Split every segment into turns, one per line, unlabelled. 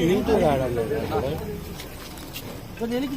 நீட்டு கொஞ்சம் எனக்கு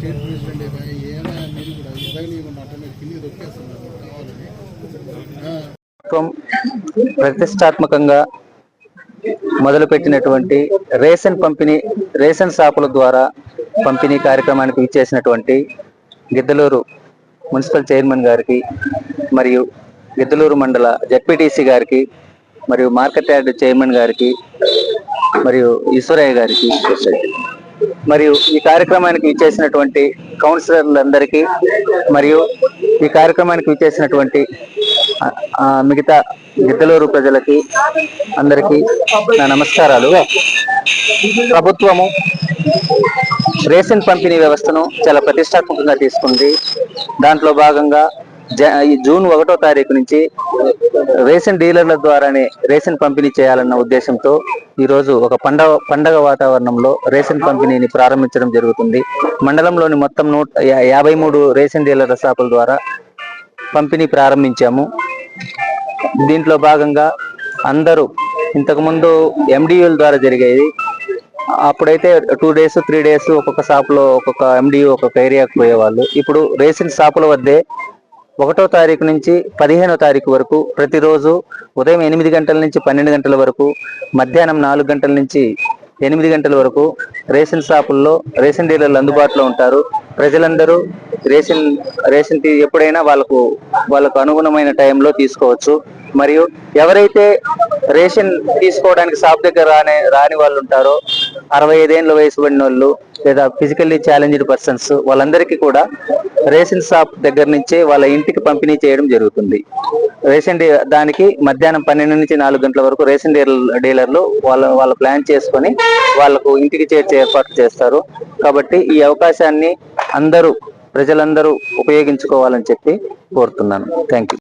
state president ఏమైనా ఏమైనా మీరు కూడా ఎదగనీయకుండా అంటే మీరు కిందికి దొక్కేస్తున్నారు కావాలని.
ప్రభుత్వం ప్రతిష్టాత్మకంగా మొదలుపెట్టినటువంటి రేషన్ పంపిణీ రేషన్ షాపుల ద్వారా పంపిణీ కార్యక్రమానికి ఇచ్చేసినటువంటి గిద్దలూరు మున్సిపల్ చైర్మన్ గారికి మరియు గిద్దలూరు మండల జడ్పీటీసీ గారికి మరియు మార్కెట్ యార్డ్ చైర్మన్ గారికి మరియు ఈశ్వరయ్య గారికి మరియు ఈ కార్యక్రమానికి ఇచ్చేసినటువంటి కౌన్సిలర్లందరికీ మరియు ఈ కార్యక్రమానికి ఇచ్చేసినటువంటి మిగతా గిద్దలూరు ప్రజలకి అందరికీ నా నమస్కారాలు. ప్రభుత్వము రేషన్ పంపిణీ వ్యవస్థను చాలా ప్రతిష్టాత్మకంగా తీసుకుంది. దాంట్లో భాగంగా జూన్ ఒకటో తారీఖు నుంచి రేషన్ డీలర్ల ద్వారానే రేషన్ పంపిణీ చేయాలన్న ఉద్దేశంతో ఈరోజు ఒక పండగ పండగ వాతావరణంలో రేషన్ పంపిణీని ప్రారంభించడం జరుగుతుంది. మండలంలోని మొత్తం నూట యాభై మూడు రేషన్ డీలర్ల షాపుల ద్వారా పంపిణీ ప్రారంభించాము. దీంట్లో భాగంగా అందరూ ఇంతకుముందు ఎండియూల ద్వారా జరిగేది. అప్పుడైతే టూ డేస్ త్రీ డేస్ ఒక్కొక్క షాపులో ఒక్కొక్క ఎండియు ఒక్కొక్క ఏరియాకు పోయేవాళ్ళు. ఇప్పుడు రేషన్ షాపుల వద్దే ఒకటో తారీఖు నుంచి పదిహేనో తారీఖు వరకు ప్రతిరోజు ఉదయం ఎనిమిది గంటల నుంచి పన్నెండు గంటల వరకు మధ్యాహ్నం నాలుగు గంటల నుంచి ఎనిమిది గంటల వరకు రేషన్ షాపుల్లో రేషన్ డీలర్లు అందుబాటులో ఉంటారు. ప్రజలందరూ రేషన్ రేషన్ తీ- ఎప్పుడైనా వాళ్ళకు వాళ్ళకు అనుగుణమైన టైంలో తీసుకోవచ్చు. మరియు ఎవరైతే రేషన్ తీసుకోవడానికి షాప్ దగ్గర రాని రాని వాళ్ళు ఉంటారో అరవై ఐదేళ్ళ వయసు పడిన వాళ్ళు లేదా ఫిజికల్లీ ఛాలెంజ్డ్ పర్సన్స్ వాళ్ళందరికీ కూడా రేషన్ షాప్ దగ్గర నుంచే వాళ్ళ ఇంటికి పంపిణీ చేయడం జరుగుతుంది. రేషన్ డీ- దానికి మధ్యాహ్నం పన్నెండు నుంచి నాలుగు గంటల వరకు రేషన్ డీలర్ డీలర్లు వాళ్ళ వాళ్ళ ప్లాన్ చేసుకొని వాళ్ళకు ఇంటికి చేర్చే ఏర్పాటు చేస్తారు. కాబట్టి ఈ అవకాశాన్ని అందరూ ప్రజలందరూ ఉపయోగించుకోవాలని చెప్పి కోరుతున్నాను. Thank you